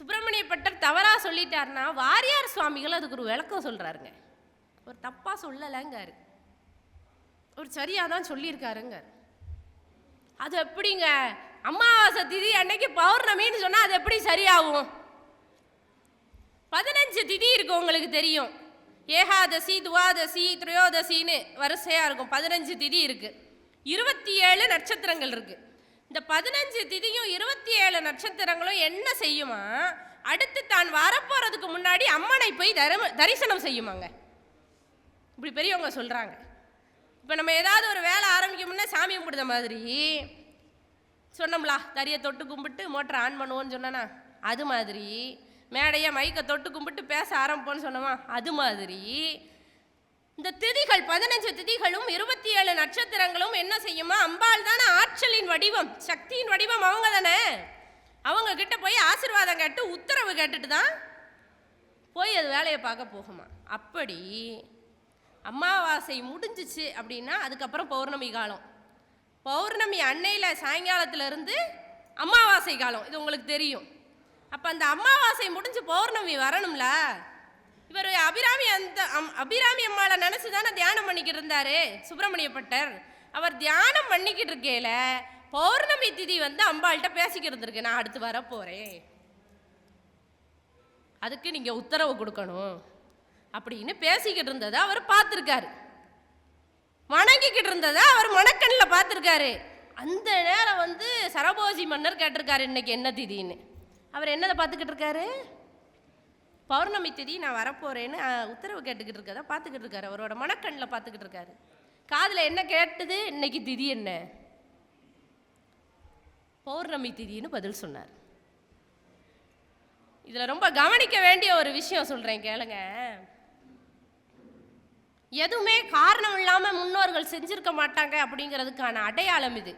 Subramaniya butter தவறாக சொல்லிட்டாருன்னா வாரியார் சுவாமிகள் அதுக்கு ஒரு விளக்கம் சொல்கிறாருங்க ஒரு தப்பாக சொல்லலைங்காரு. ஒரு சரியாக தான் சொல்லியிருக்காருங்க அது எப்படிங்க? அமாவாசை திதி அன்னைக்கு பௌர்ணமின்னு சொன்னால் அது எப்படி சரியாகும்? பதினஞ்சு திதி இருக்கு உங்களுக்கு தெரியும். ஏகாதசி துவாதசி திரையோதசின்னு வரிசையாக இருக்கும். பதினஞ்சு திதி இருக்குது இருபத்தி ஏழு நட்சத்திரங்கள் இருக்குது இந்த பதினஞ்சு திதியும் இருபத்தி ஏழு நட்சத்திரங்களும் என்ன செய்யுமா? அடுத்து தான் வரப்போறதுக்கு முன்னாடி அம்மனை போய் தரிம தரிசனம் செய்யுமாங்க. இப்படி பெரியவங்க சொல்கிறாங்க இப்போ நம்ம ஏதாவது ஒரு வேலை ஆரம்பிக்கும் முன்னே சாமி கும்பிடுத மாதிரி சொன்னோம்லா தறியை தொட்டு கும்பிட்டு மோட்டரை ஆன் பண்ணுவோன்னு சொன்னனா அது மாதிரி. மேடையை மைக்கை தொட்டு கும்பிட்டு பேச ஆரம்பிப்போன்னு சொன்னோமா அது மாதிரி. இந்த திதிகள் பதினஞ்சு திதிகளும் இருபத்தி ஏழு நட்சத்திரங்களும் என்ன செய்யுமா? அம்பாள் தானே ஆற்றலின் வடிவம் சக்தியின் வடிவம் அவங்க தானே. அவங்க கிட்ட போய் ஆசிர்வாதம் கேட்டு உத்தரவு கேட்டுட்டு தான் போய் அது வேலையை பார்க்க போகுமா? அப்படி அமாவாசை முடிஞ்சிச்சு அப்படின்னா அதுக்கப்புறம் பௌர்ணமி காலம். பௌர்ணமி அன்னையில் சாயங்காலத்துலருந்து அமாவாசை காலம் இது உங்களுக்கு தெரியும். அப்போ அந்த அமாவாசை முடிஞ்சு பௌர்ணமி வரணும்ல? இவர் அந்த அம்- அபிராமி அம்மாவை நினச்சி தானே தியானம் பண்ணிக்கிட்டு இருந்தாரு? சுப்பிரமணிய பட்டர் அவர் தியானம் பண்ணிக்கிட்டு இருக்கையில பௌர்ணமி திதி வந்து அம்பாள்கிட்ட பேசிக்கிட்டு இருக்கு நான் அடுத்து வரப்போறேன் அதுக்கு நீங்கள் உத்தரவு கொடுக்கணும். அப்படின்னு பேசிக்கிட்டு இருந்ததை அவர் பார்த்துருக்காரு. வணங்கிக்கிட்டு இருந்ததை அவர் மணக்கண்ணில் பார்த்துருக்காரு. அந்த நேரம் வந்து சரபோஜி மன்னர் கேட்டிருக்காரு இன்னைக்கு என்ன திதின்னு? அவர் என்னதை பார்த்துக்கிட்டு இருக்காரு? பௌர்ணமி திதி நான் வரப்போகிறேன்னு உத்தரவு கேட்டுக்கிட்டு இருக்கதை பார்த்துக்கிட்டு இருக்காரு. அவரோட மனக்கண்ணில் பார்த்துக்கிட்டு இருக்காரு. காதில் என்ன கேட்டது இன்னைக்கு திதி என்ன? பௌர்ணமி திதின்னு பதில் சொன்னார். இதில் ரொம்ப கவனிக்க வேண்டிய ஒரு விஷயம் சொல்கிறேன் கேளுங்க. எதுவுமே காரணம் இல்லாமல் முன்னோர்கள் செஞ்சிருக்க மாட்டாங்க அப்படிங்கிறதுக்கான அடையாளம் இது.